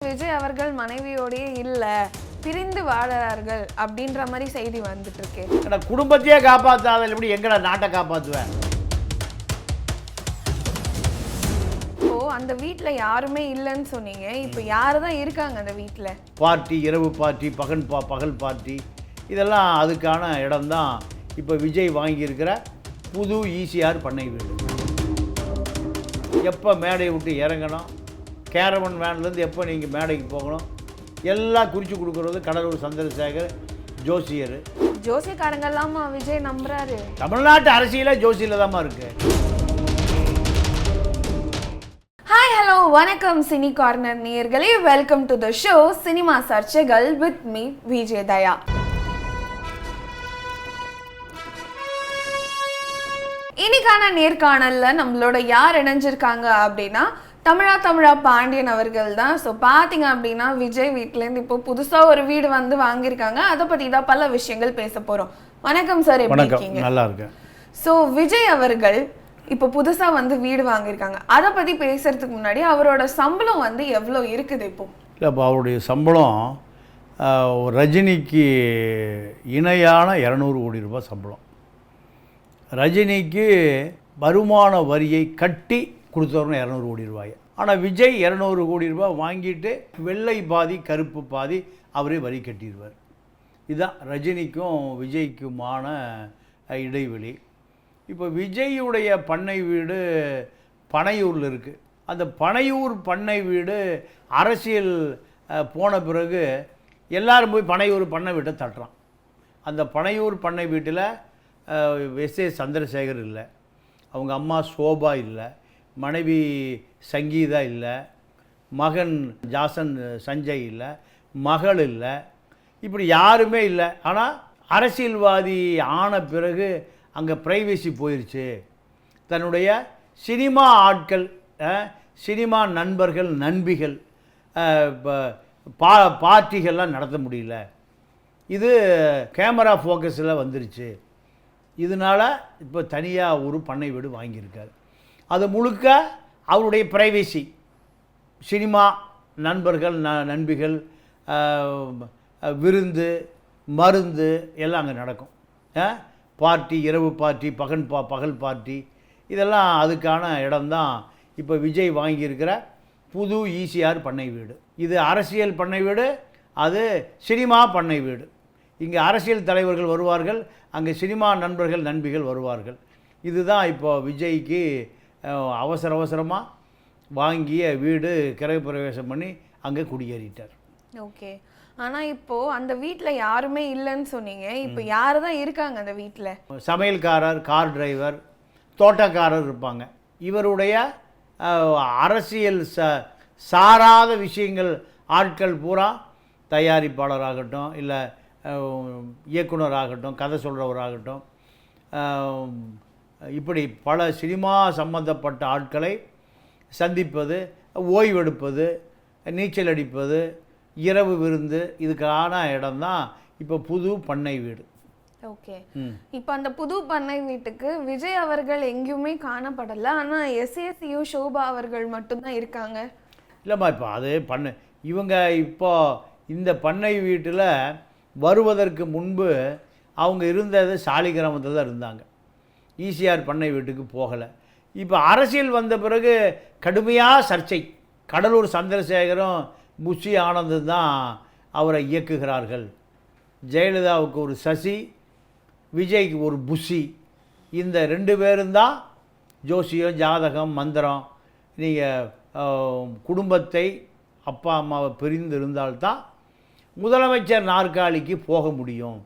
விஜய் அவர்கள் மனைவியோடயே இல்ல பிரிந்து வாழறார்கள் அப்படின்ற மாதிரி செய்தி வந்துட்டு இருக்கு குடும்பத்தையே காப்பாற்றாத எப்படி எங்கடா நாட்டை காப்பாற்றுவேன் இப்போ அந்த வீட்ல யாருமே இல்லைன்னு சொன்னீங்க. இப்போ யாரு தான் இருக்காங்க அந்த வீட்ல? பார்ட்டி இரவு பார்ட்டி பகல் பா பகல் பார்ட்டி இதெல்லாம் அதுக்கான இடம்தான் இப்போ விஜய் வாங்கியிருக்கிற புது ஈசிஆர் பண்ணை வீடு. எப்போ மேடையை விட்டு இறங்கணும்? கேரவன் வேன்லேருந்து எப்போ நீங்கள் மேடைக்கு போகணும்? எல்லாம் குறித்து கொடுக்குறது கடலூர் சந்திரசேகர் ஜோசியர். ஜோசியக்காரங்கெல்லாமா விஜய் நம்புறாரு? தமிழ்நாட்டு அரசியலே ஜோசியில் தான்மா இருக்குது ஹாய் ஹலோ வணக்கம் சினி கார்னர் நேயர்களே. Welcome to the show cinema சர்ச்சைகள் வித் மீ விஜய் தயா. இன்னைக்கான நேர்காணல்ல நம்மளோட யார் இணைஞ்சிருக்காங்க அப்படின்னா தமிழா தமிழா பாண்டியன் அவர்கள் தான். ஸோ பார்த்தீங்க அப்படின்னா விஜய் வீட்டிலேருந்து இப்போ புதுசாக ஒரு வீடு வந்து வாங்கியிருக்காங்க. அதை பற்றி தான் பல விஷயங்கள் பேச போகிறோம் வணக்கம் சார் எப்படி இருக்கீங்க? நல்லா இருக்கேன். ஸோ விஜய் அவர்கள் இப்போ புதுசாக வந்து வீடு வாங்கியிருக்காங்க. அதை பற்றி பேசுறதுக்கு முன்னாடி அவரோட சம்பளம் வந்து எவ்வளோ இருக்குது இப்போ? இல்லை இப்போ அவருடைய சம்பளம் ரஜினிக்கு இணையான இரநூறு கோடி ரூபாய் சம்பளம். ரஜினிக்கு வருமான வரியை கட்டி கொடுத்தவரும் இரநூறு கோடி ரூபாய். ஆனால் விஜய் இரநூறு கோடி ரூபாய் வாங்கிட்டு வெள்ளை பாதி கருப்பு பாதி அவரே வரி கட்டிடுவார். இதுதான் ரஜினிக்கும் விஜய்க்குமான இடைவெளி. இப்போ விஜய்யுடைய பண்ணை வீடு பனையூரில் இருக்குது அந்த பனையூர் பண்ணை வீடு அரசியல் போன பிறகு எல்லோரும் போய் பனையூர் பண்ணை வீட்டை தட்டுறான். அந்த பனையூர் பண்ணை வீட்டில் எஸ் ஏ சந்திரசேகர் இல்லை. அவங்க அம்மா சோபா இல்லை. மனைவி சங்கீதா இல்லை மகன் ஜாசன் சஞ்சய் இல்லை மகள் இல்லை இப்படி யாருமே இல்லை. ஆனால் அரசியல்வாதி ஆன பிறகு அங்கே ப்ரைவேசி போயிடுச்சு தன்னுடைய சினிமா ஆட்கள் சினிமா நண்பர்கள் நண்பிகள் பா பார்ட்டிகள்லாம் நடத்த முடியல. இது கேமரா ஃபோக்கஸில் வந்துருச்சு. இதனால் இப்போ தனியாக ஒரு பண்ணை வீடு வாங்கியிருக்காரு. அது முழுக்க அவருடைய ப்ரைவேசி. சினிமா நண்பர்கள் ந நண்பிகள் விருந்து மருந்து எல்லாம் அங்கே நடக்கும். பார்ட்டி இரவு பார்ட்டி பகன் பா பகல் பார்ட்டி இதெல்லாம் அதுக்கான இடம்தான் இப்போ விஜய் வாங்கியிருக்கிற புது ஈசிஆர் பண்ணை வீடு. இது அரசியல் பண்ணை வீடு அது சினிமா பண்ணை வீடு. இங்கே அரசியல் தலைவர்கள் வருவார்கள் அங்கே சினிமா நண்பர்கள் நண்பிகள் வருவார்கள். இதுதான் இப்போ விஜய்க்கு அவசர அவசரமாக வாங்கிய வீடு கிரகப்பிரவேசம் பண்ணி அங்கே குடியேறிட்டார். ஓகே. ஆனால் இப்போ அந்த வீட்டில் யாருமே இல்லைன்னு சொன்னீங்க. இப்போ யாரு தான் இருக்காங்க அந்த வீட்டில் சமையல்காரர் கார் டிரைவர் தோட்டக்காரர் இருப்பாங்க. இவருடைய அரசியல் ச சாராத விஷயங்கள் ஆட்கள் பூரா தயாரிப்பாளராகட்டும் இல்லை இயக்குனராகட்டும் கதை சொல்கிறவராகட்டும் இப்படி பல சினிமா சம்பந்தப்பட்ட ஆட்களை சந்திப்பது ஓய்வெடுப்பது நீச்சல் அடிப்பது இரவு விருந்து இதுக்கான இடம்தான் இப்போ புது பண்ணை வீடு. ஓகே. இப்போ அந்த புது பண்ணை வீட்டுக்கு விஜய் அவர்கள் எங்கேயுமே காணப்படல. ஆனால் எஸ்ஏசியு ஷோபா அவர்கள் மட்டும்தான் இருக்காங்க. இல்லைம்மா இப்போ அது பண்ணை இவங்க இப்போ இந்த பண்ணை வீட்டில் வருவதற்கு முன்பு அவங்க இருந்தது சாலி கிராமத்தில் தான் இருந்தாங்க. ஈசிஆர் பண்ணை வீட்டுக்கு போகலை. இப்போ அரசியல் வந்த பிறகு கடுமையாக சர்ச்சை. கடலூர் சந்திரசேகரும் புஷி ஆனந்தும் தான் அவரை இயக்குகிறார்கள். ஜெயலலிதாவுக்கு ஒரு சசி விஜய்க்கு ஒரு புஷி. இந்த ரெண்டு பேரும் தான் ஜோசியம் ஜாதகம் மந்திரம் நீங்கள் குடும்பத்தை அப்பா அம்மாவை பிரிந்து இருந்தால்தான் முதலமைச்சர் நாற்காலிக்கு போக முடியும்.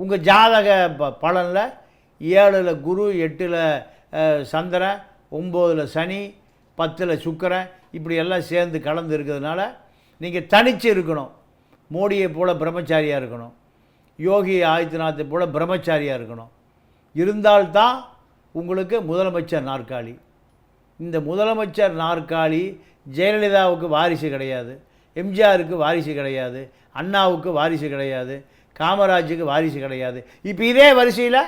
உங்கள் ஜாதக ப பலனில் ஏழில் குரு எட்டில் சந்திரன் ஒம்போதில் சனி பத்தில் சுக்கரன் இப்படி எல்லாம் சேர்ந்து கலந்து இருக்கிறதுனால நீங்கள் தனித்து இருக்கணும். மோடியை போல் பிரம்மச்சாரியாக இருக்கணும். யோகி ஆதித்யநாத்தை போல பிரம்மச்சாரியாக இருக்கணும். இருந்தால்தான் உங்களுக்கு முதலமைச்சர் நாற்காலி. இந்த முதலமைச்சர் நாற்காலி ஜெயலலிதாவுக்கு வாரிசு கிடையாது. எம்ஜிஆருக்கு வாரிசு கிடையாது. அண்ணாவுக்கு வாரிசு கிடையாது. காமராஜுக்கு வாரிசு கிடையாது. இப்போ இதே வரிசையில்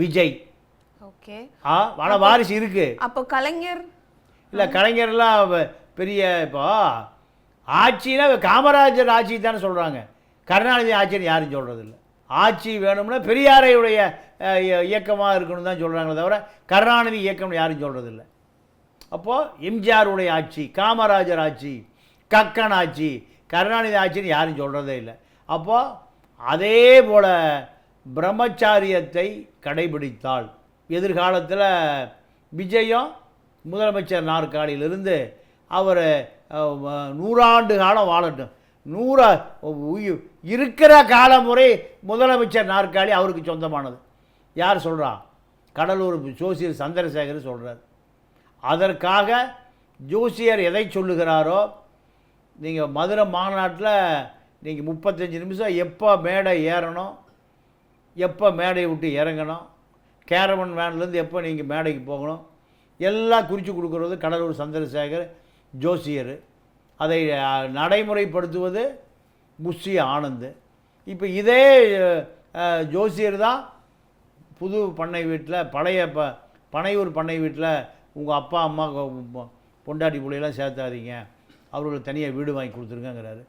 விஜய். ஓகே. ஆ ஆனால் வாரிசு இருக்குது அப்போ கலைஞர்? இல்லை கலைஞர்லாம் பெரிய இப்போ ஆட்சினா காமராஜர் ஆட்சி தானே சொல்கிறாங்க கருணாநிதி ஆட்சின்னு யாரும் சொல்கிறதில்ல ஆட்சி வேணும்னா பெரியாரையுடைய இயக்கமாக இருக்கணும் தான் சொல்கிறாங்களே தவிர கருணாநிதி இயக்கம்னு யாரும் சொல்கிறதில்ல அப்போது எம்ஜிஆருடைய ஆட்சி காமராஜர் ஆட்சி கக்கன் ஆட்சி கருணாநிதி ஆட்சின்னு யாரும் சொல்கிறதே இல்லை. அப்போது அதே போல் பிரம்மச்சாரியத்தை கடைபிடித்தால் எதிர்காலத்தில் விஜயம் முதலமைச்சர் நாற்காலியிலிருந்து அவர் நூறாண்டு காலம் வாழட்டும். நூறா இருக்கிற காலமுறை முறை முதலமைச்சர் நாற்காலி அவருக்கு சொந்தமானது. யார் சொல்கிறா கடலூர் ஜோசியர் சந்திரசேகர் சொல்கிறார் அதற்காக ஜோசியர் எதை சொல்லுகிறாரோ நீங்கள் மதுரை மாநாட்டில் நீங்கள் முப்பத்தஞ்சு நிமிஷம் எப்போ மேடை ஏறணும் எப்போ மேடையை விட்டு இறங்கணும் கேரவன் வேன்லேருந்து எப்போ நீங்கள் மேடைக்கு போகணும் எல்லாம் குறித்து கொடுக்குறது கடலூர் சந்திரசேகர் ஜோசியர். அதை நடைமுறைப்படுத்துவது புஷி ஆனந்து. இப்போ இதே ஜோசியர் தான் புது பண்ணை வீட்டில் பழைய ப பனையூர் பண்ணை வீட்டில் உங்கள் அப்பா அம்மா பொண்டாட்டி பிள்ளையெல்லாம் சேர்த்தாதீங்க. அவர்களுக்கு தனியாக வீடு வாங்கி கொடுத்துருங்கங்கிறாரு.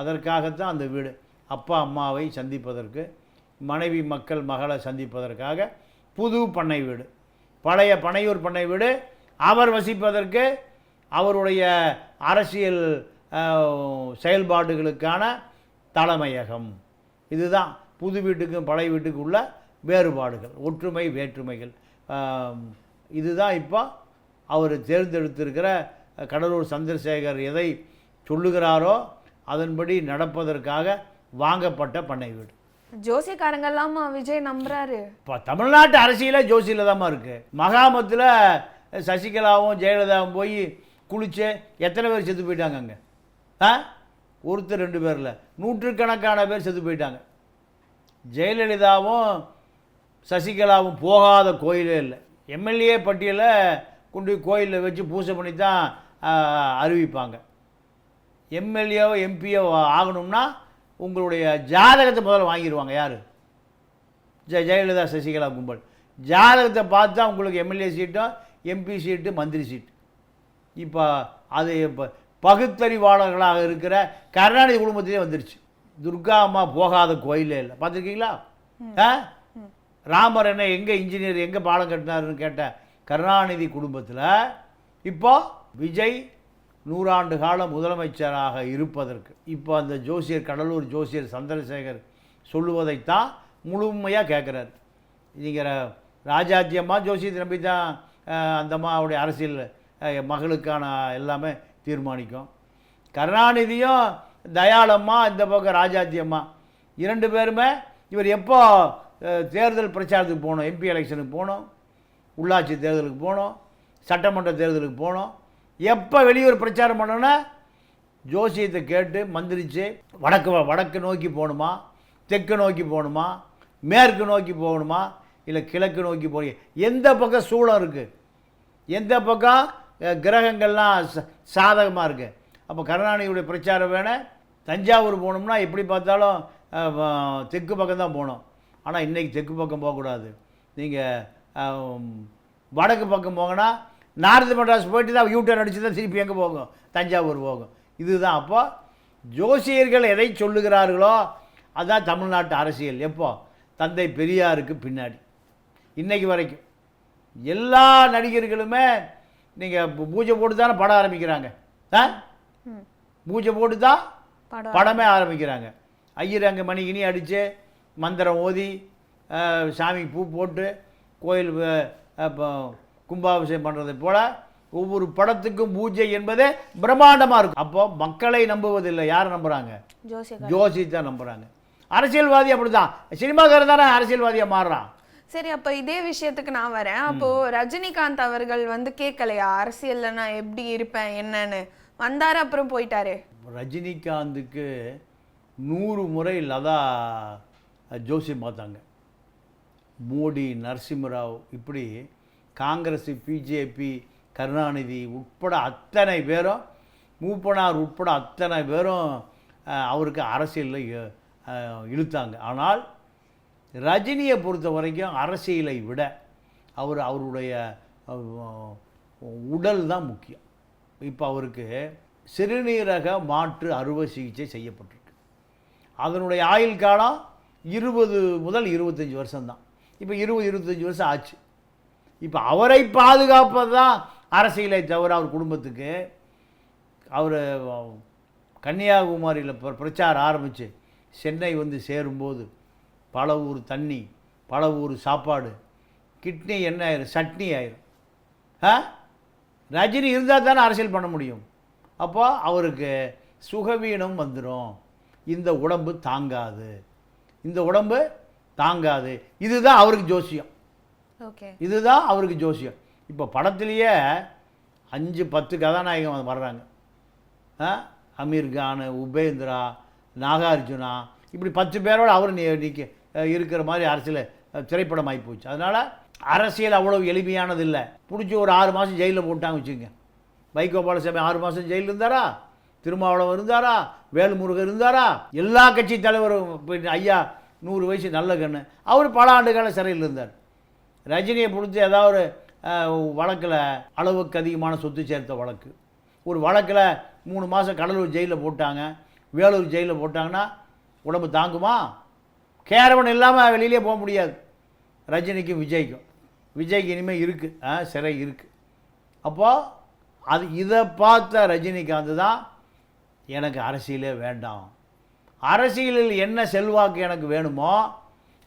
அதற்காகத்தான் அந்த வீடு அப்பா அம்மாவை சந்திப்பதற்கு மனைவி மக்கள் மகளை சந்திப்பதற்காக புது பண்ணை வீடு. பழைய பனையூர் பண்ணை வீடு. அவர் வசிப்பதற்கு அவருடைய அரசியல் செயல்பாடுகளுக்கான தலைமையகம். இதுதான் புது வீட்டுக்கும் பழைய வீட்டுக்கும் உள்ள வேறுபாடுகள் ஒற்றுமை வேற்றுமைகள். இதுதான் இப்போ அவர் தேர்ந்தெடுத்திருக்கிற கடலூர் சந்திரசேகர் எதை சொல்லுகிறாரோ அதன்படி நடப்பதற்காக வாங்கப்பட்ட பண்ணை வீடு. ஜோசியக்காரங்கெல்லாம் விஜய் நம்புறாரு? இப்போ தமிழ்நாட்டு அரசியலே ஜோசியில் தாம்மா இருக்குது மகாமத்தில் சசிகலாவும் ஜெயலலிதாவும் போய் குளிச்சு எத்தனை பேர் செத்து போயிட்டாங்க அங்கே? ஆ? ஒருத்தர் ரெண்டு பேரில். நூற்றுக்கணக்கான பேர் செத்து போயிட்டாங்க. ஜெயலலிதாவும் சசிகலாவும் போகாத கோயிலே இல்லை. எம்எல்ஏ பட்டியலை கொண்டு போய் கோயிலில் வச்சு பூஜை பண்ணி தான் அறிவிப்பாங்க. எம்எல்ஏவோ எம்பியோ ஆகணும்னா உங்களுடைய ஜாதகத்தை முதல்ல வாங்கிடுவாங்க யார்? ஜெ ஜெயலலிதா சசிகலா கும்பல். ஜாதகத்தை பார்த்தா உங்களுக்கு எம்எல்ஏ சீட்டும் எம்பி சீட்டு மந்திரி சீட்டு இப்போ அது இப்போ பகுத்தறிவாளர்களாக இருக்கிற கருணாநிதி குடும்பத்திலே வந்துருச்சு. துர்கா அம்மா போகாத கோயிலே இல்லை. பார்த்துருக்கீங்களா? ஆ? ராமர் என்ன எங்கே இன்ஜினியர் எங்கே பாலம் கட்டினாருன்னு கேட்ட கருணாநிதி குடும்பத்தில் இப்போ விஜய் நூறாண்டு காலம் முதலமைச்சராக இருப்பதற்கு. இப்போ அந்த ஜோசியர் கடலூர் ஜோசியர் சந்திரசேகர் சொல்லுவதைத்தான் முழுமையாக கேட்குறாரு நீங்கள் ராஜாத்தியம்மா ஜோசியத்தை நம்பி தான் அந்தம்மா அந்த அம்மாவுடைய அரசியல் மகளுக்கான எல்லாமே தீர்மானிக்கும். கருணாநிதியும் தயாளம்மா இந்த பக்கம் ராஜாஜியம்மா இரண்டு பேருமே இவர் எப்போ தேர்தல் பிரச்சாரத்துக்கு போகணும் எம்பி எலெக்ஷனுக்கு போகணும் உள்ளாட்சி தேர்தலுக்கு போகணும் சட்டமன்ற தேர்தலுக்கு போகணும் எப்போ வெளியூர் பிரச்சாரம் பண்ணோன்னா ஜோசியத்தை கேட்டு மந்திரிச்சு வடக்கு வடக்கு நோக்கி போகணுமா தெற்கு நோக்கி போகணுமா மேற்கு நோக்கி போகணுமா இல்லை கிழக்கு நோக்கி போகணும்? எந்த பக்கம் சூழம் இருக்குது எந்த பக்கம் கிரகங்கள்லாம் ச சாதகமாக இருக்குது அப்போ கருணாநிதியுடைய பிரச்சாரம் வேணும் தஞ்சாவூர் போகணும்னா எப்படி பார்த்தாலும் தெற்கு பக்கம் தான் போகணும். ஆனால் இன்றைக்கி தெற்கு பக்கம் போகக்கூடாது. நீங்கள் வடக்கு பக்கம் போங்கன்னா நார்த் மெட்ராஸ் போயிட்டு தான் யூட்டர்ன் அடிச்சு தான் திருப்பி எங்கே போகும்? தஞ்சாவூர் போகும். இதுதான் அப்போ ஜோசியர்கள் எதை சொல்லுகிறார்களோ அதான் தமிழ்நாட்டு அரசியல். எப்போ? தந்தை பெரியாருக்கு பின்னாடி. இன்னைக்கு வரைக்கும். எல்லா நடிகர்களுமே நீங்கள் பூஜை போட்டு தானே படம் ஆரம்பிக்கிறாங்க. ஆ. பூஜை போட்டு தான் படம் ஆரம்பிக்கிறாங்க. ஐயர் அங்கே மணிகினி அடித்து மந்திரம் ஓதி சாமிக்கு பூ போட்டு கோயில் கும்பாபிஷேகம் பண்ணுறது போல் ஒவ்வொரு படத்துக்கும் பூஜை என்பதே பிரம்மாண்டமாக இருக்கும். அப்போ மக்களை நம்புவதில்லை. யாரை நம்புகிறாங்க ஜோசி தான் நம்புகிறாங்க அரசியல்வாதி அப்படி தான் சினிமாக்காரன் தானே அரசியல்வாதியாக மாறுறான்? சரி அப்ப இதே விஷயத்துக்கு நான் வரேன். அப்போ ரஜினிகாந்த் அவர்கள் வந்து கேட்கலையா? அரசியல்ல நான் எப்படி இருப்பேன் என்னன்னு? வந்தாரு அப்புறம் போயிட்டாரு. ரஜினிகாந்துக்கு நூறு முறை லதா ஜோசியம் பார்த்தாங்க. மோடி நரசிம்மராவ் இப்படி காங்கிரஸ் பிஜேபி கருணாநிதி உட்பட அத்தனை பேரும் மூப்பனார் உட்பட அத்தனை பேரும் அவருக்கு அரசியலில் இ- இழுத்தாங்க. ஆனால் ரஜினியை பொறுத்த வரைக்கும் அரசியலை விட அவர் அவருடைய உடல் தான் முக்கியம். இப்போ அவருக்கு சிறுநீரக மாற்று அறுவை சிகிச்சை செய்யப்பட்டிருக்கு. அதனுடைய ஆயுள் காலம் இருபது முதல் இருபத்தஞ்சி வருஷம்தான். இப்போ இருபது இருபத்தஞ்சி வருஷம் ஆச்சு. இப்போ அவரை பாதுகாப்பது தான் அரசியலை தவிர அவர் குடும்பத்துக்கு. அவர் கன்னியாகுமரியில் பிரச்சாரம் ஆரம்பித்து சென்னை வந்து சேரும்போது பல ஊர் தண்ணி பல ஊர் சாப்பாடு கிட்னி என்ன ஆயிரும் சட்னி ஆயிரும். ஆ? ரஜினி இருந்தால் தானே அரசியல் பண்ண முடியும். அப்போ அவருக்கு சுகவீனம் வந்துடும் இந்த உடம்பு தாங்காது. இந்த உடம்பு தாங்காது. இதுதான் அவருக்கு ஜோசியம். இதுதான் அவருக்கு ஜோசியம். இப்போ படத்துலேயே அஞ்சு பத்து கதாநாயகம் வர்றாங்க. அமீர் கான் உபேந்திரா நாகார்ஜுனா இப்படி பத்து பேரோட அவர் நீ நிற்க இருக்கிற மாதிரி அரசியல் திரைப்படம் ஆகி போச்சு. அதனால் அரசியல் அவ்வளவு எளிமையானது இல்லை பிடிச்சி ஒரு ஆறு மாதம் ஜெயிலில் போட்டாங்க வச்சுக்கோங்க. வைகோபாலசாமி ஆறு மாதம் ஜெயிலில் இருந்தாரா? திருமாவளவன் இருந்தாரா? வேல்முருகன் இருந்தாரா? எல்லா கட்சி தலைவரும் போய் ஐயா நூறு வயசு நல்ல கண்ணு. அவர் பல ஆண்டு சிறையில் இருந்தார். ரஜினியை பிடிச்சி ஏதாவது ஒரு வழக்கில் அளவுக்கு அதிகமான சொத்து சேர்த்த வழக்கு. ஒரு வழக்கில் மூணு மாதம் கடலூர் ஜெயிலில் போட்டாங்க வேலூர் ஜெயிலில் போட்டாங்கன்னா உடம்பு தாங்குமா? கேரவன் இல்லாமல் வெளியிலே போக முடியாது. ரஜினிக்கும் விஜய்க்கும். விஜய்க்கு இனிமேல் இருக்குது சிறை இருக்குது அப்போது அது இதை பார்த்த ரஜினிகாந்த் தான் எனக்கு அரசியலே வேண்டாம். அரசியலில் என்ன செல்வாக்கு எனக்கு வேணுமோ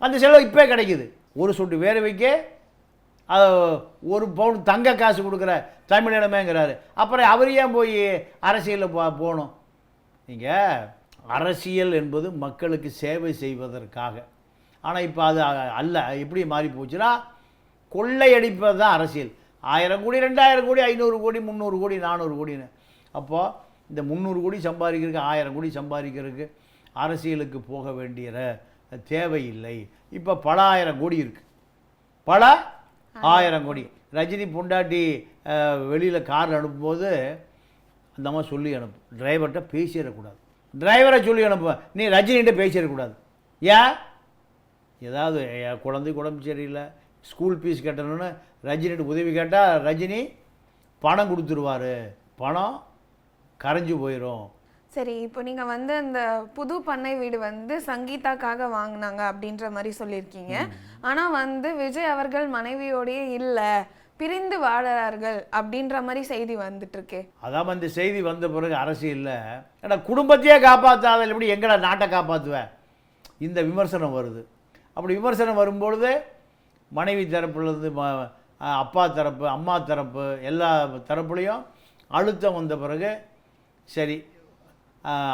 அந்த செல்வம் இப்போ கிடைக்குது. ஒரு சொட்டு வேர்வைக்கு ஒரு பவுன் தங்க காசு கொடுக்குற தமிழினமேங்கிறாரு. அப்புறம் அவர் ஏன் போய் அரசியலில் போ போகணும்? நீங்கள் அரசியல் என்பது மக்களுக்கு சேவை செய்வதற்காக. ஆனால் இப்போ அது அல்ல. எப்படி மாறி போச்சுன்னா கொள்ளையடிப்பது தான் அரசியல். ஆயிரம் கோடி ரெண்டாயிரம் கோடி ஐநூறு கோடி முந்நூறு கோடி நானூறு கோடின்னு. அப்போது இந்த முந்நூறு கோடி சம்பாதிக்கிறதுக்கு ஆயிரம் கோடி சம்பாதிக்கிறதுக்கு அரசியலுக்கு போக வேண்டிய தேவையில்லை. இப்போ பல ஆயிரம் கோடி இருக்குது பல ஆயிரம் கோடி. ரஜினி பொண்டாட்டி வெளியில் காரில் அனுப்பும்போது அந்த அம்மா சொல்லி அனுப்பு. டிரைவர்கிட்ட பேசிடக்கூடாது. டிரைவரை சொல்லி அனுப்பு. நீ ரஜினிகிட்ட பேசிடக்கூடாது. ஏன்? ஏதாவது குழந்தைக்கு உடம்பு சரியில்லை. ஸ்கூல் ஃபீஸ் கட்டணும்னு ரஜினிகிட்ட உதவி கேட்டால் ரஜினி பணம் கொடுத்துருவாரு. பணம் கரைஞ்சு போயிடும் சரி இப்போ நீங்க வந்து அந்த புது பண்ணை வீடு வந்து சங்கீதாக்காக வாங்குனாங்க அப்படின்ற மாதிரி சொல்லியிருக்கீங்க. ஆனா வந்து விஜய் அவர்கள் மனைவியோடயே இல்ல பிரிந்து வாழறார்கள் அப்படின்ற மாதிரி செய்தி வந்துட்டு இருக்கு அதான் இந்த செய்தி வந்த பிறகு அரசியலில் ஏன்னா குடும்பத்தையே காப்பாற்றாத எப்படி எங்கடா நாட்டை காப்பாற்றுவேன் இந்த விமர்சனம் வருது. அப்படி விமர்சனம் வரும்பொழுது மனைவி தரப்புலேருந்து அப்பா தரப்பு அம்மா தரப்பு எல்லா தரப்புலையும் அழுத்தம் வந்த பிறகு சரி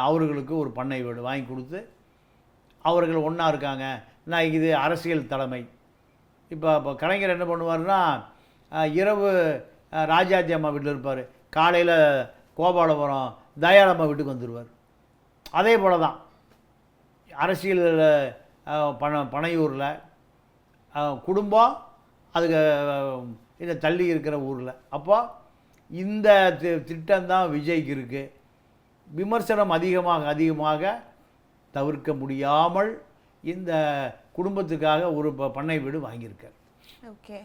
அவர்களுக்கு ஒரு பண்ணை வீடு வாங்கி கொடுத்து அவர்கள் ஒன்றா இருக்காங்க. நான் இது அரசியல் தலைமை. இப்போ இப்போ கலைஞர் என்ன பண்ணுவார்னா இரவு ராஜாஜி அம்மா வீட்டில் இருப்பார். காலையில் கோபாலபுரம் தயாளம்மா வீட்டுக்கு வந்துடுவார் அதே போல தான் அரசியலில் பண பனையூரில் குடும்பம் அதுக்கு இந்த தள்ளி இருக்கிற ஊரில். அப்போ இந்த தி- திட்டம்தான் விஜய்க்கு இருக்குது விமர்சனம் அதிகமாக அதிகமாக தவிர்க்க முடியாமல் இந்த குடும்பத்துக்காக ஒரு ப- பண்ணை வீடு வாங்கியிருக்கார். ஓகே.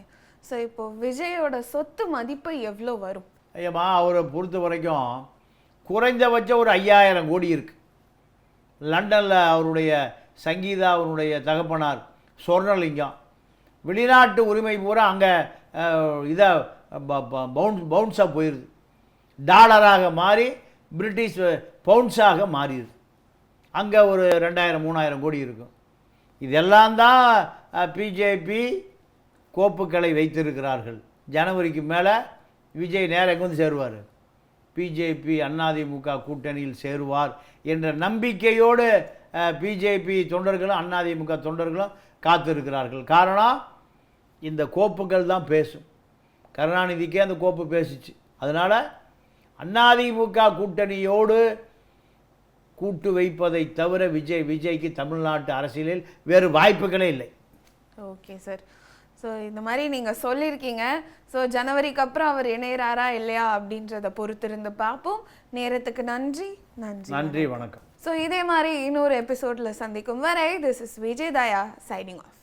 ஸோ இப்போ விஜயோட சொத்து மதிப்பு எவ்வளோ வரும்? ஐயம்மா அவரை பொறுத்த வரைக்கும் குறைந்தபட்சம் ஒரு ஐயாயிரம் கோடி இருக்குது லண்டனில் அவருடைய சங்கீதா அவருடைய தகப்பனார் சொர்ணலிங்கம். வெளிநாட்டு உரிமை பூரா அங்கே இதை பவுன்ஸ் பவுன்ஸாக போயிடுது டாலராக மாறி பிரிட்டிஷ் பவுன்ஸாக மாறிடுது அங்கே ஒரு ரெண்டாயிரம் மூணாயிரம் கோடி இருக்கும். இதெல்லாம் தான் பிஜேபி கோப்புக்களை வைத்திருக்கிறார்கள். ஜனவரிக்கு மேலே விஜய் நேரம் வந்து சேருவார். பிஜேபி அதிமுக கூட்டணியில் சேருவார் என்ற நம்பிக்கையோடு பிஜேபி தொண்டர்களும் அதிமுக தொண்டர்களும் காத்திருக்கிறார்கள். காரணம் இந்த கோப்புகள் தான் பேசும். கருணாநிதிக்கே அந்த கோப்பு பேசிச்சு. அதனால் அதிமுக கூட்டணியோடு கூட்டு வைப்பதை தவிர விஜய் விஜய்க்கு தமிழ்நாட்டு அரசியலில் வேறு வாய்ப்புகளே இல்லை. Okay sir. ஸோ இந்த மாதிரி நீங்கள் சொல்லியிருக்கீங்க. ஸோ ஜனவரிக்கு அப்புறம் அவர் இணையறாரா இல்லையா அப்படின்றத பொறுத்திருந்து பார்ப்போம். நேரத்துக்கு நன்றி. நன்றி. நன்றி வணக்கம். ஸோ இதே மாதிரி இன்னொரு எபிசோடில் சந்திக்கும் வரை this is Vijay Daya signing off